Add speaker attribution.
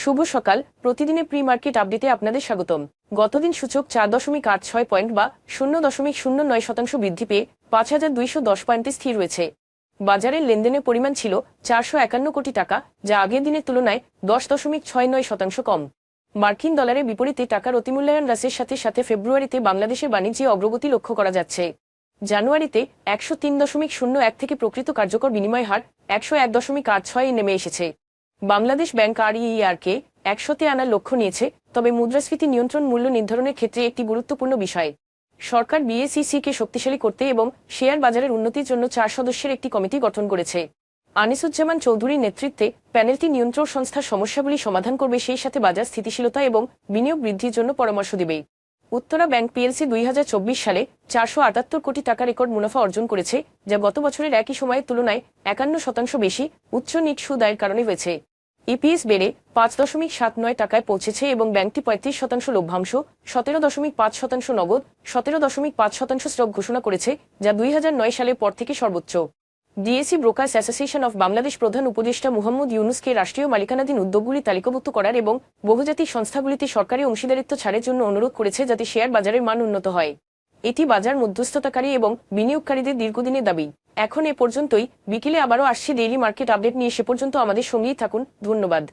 Speaker 1: শুভ সকাল। প্রতিদিনের pre market আপডেটে আপনাদের স্বাগতম। গতদিন সূচক চার দশমিক আট ছয় পয়েন্ট বা শূন্য দশমিক শূন্য নয় শতাংশ বৃদ্ধি পেয়ে পাঁচ হাজার দুইশো দশ পয়েন্টে স্থির রয়েছে। বাজারের লেনদেনের পরিমাণ ছিল চারশো একান্ন কোটি টাকা, যা আগের দিনের তুলনায় দশ দশমিক ছয় নয় শতাংশ কম। মার্কিন ডলারের বিপরীতে টাকার অতিমূল্যায়ন হ্রাসের সাথে সাথে ফেব্রুয়ারিতে বাংলাদেশের বাণিজ্যে অগ্রগতি লক্ষ্য করা যাচ্ছে। জানুয়ারিতে একশো তিন দশমিক শূন্য এক থেকে প্রকৃত কার্যকর বিনিময় হার একশো এক দশমিক আট ছয়ে নেমে এসেছে। বাংলাদেশ ব্যাংক আর ইআরকে একশোতে আনার লক্ষ্য নিয়েছে, তবে মুদ্রাস্ফীতি নিয়ন্ত্রণ মূল্য নির্ধারণের ক্ষেত্রে একটি গুরুত্বপূর্ণ বিষয়। সরকার বিএসইসি কে শক্তিশালী করতে এবং শেয়ার বাজারের উন্নতির জন্য চার সদস্যের একটি কমিটি গঠন করেছে। আনিসুজ্জামান চৌধুরীর নেতৃত্বে প্যানেলটি নিয়ন্ত্রণ সংস্থার সমস্যাগুলি সমাধান করবে, সেই সাথে বাজার স্থিতিশীলতা এবং বিনিয়োগ বৃদ্ধির জন্য পরামর্শ দেবে। উত্তরা ব্যাংক পিএলসি দুই হাজার চব্বিশ সালে চারশো আটাত্তর কোটি টাকা রেকর্ড মুনাফা অর্জন করেছে, যা গত বছরের একই সময়ের তুলনায় একান্ন শতাংশ বেশি উচ্চ নিট সুদ আয়ের কারণে হয়েছে। ইপিএস বেড়ে পাঁচ দশমিক সাত নয় টাকায় পৌঁছেছে এবং ব্যাংকটি পঁয়ত্রিশ শতাংশ লভ্যাংশ, সতেরো দশমিক পাঁচ শতাংশ নগদ, সতেরো দশমিক পাঁচ শতাংশ স্টক ঘোষণা করেছে, যা দুই হাজার নয় সালের পর থেকে সর্বোচ্চ। DAC brokers association of Bangladesh প্রধান উপদেষ্টা মুহাম্মদ ইউনুসকে রাষ্ট্রীয় মালিকানাধীন উদ্যোগগুলি তালিকাভুক্ত করার এবং বহুজাতিক সংস্থাগুলিতে সরকারি অংশীদারিত্ব ছাড়ের জন্য অনুরোধ করেছে যাতে শেয়ার বাজারের মান উন্নত হয়। এটি বাজার মধ্যস্থতাকারী এবং বিনিয়োগকারীদের দীর্ঘদিনের দাবি। এখন এ পর্যন্তই। বিকেলে আবারও আসছে ডেইলি মার্কেট আপডেট নিয়ে। সে পর্যন্ত আমাদের সঙ্গেই থাকুন। ধন্যবাদ।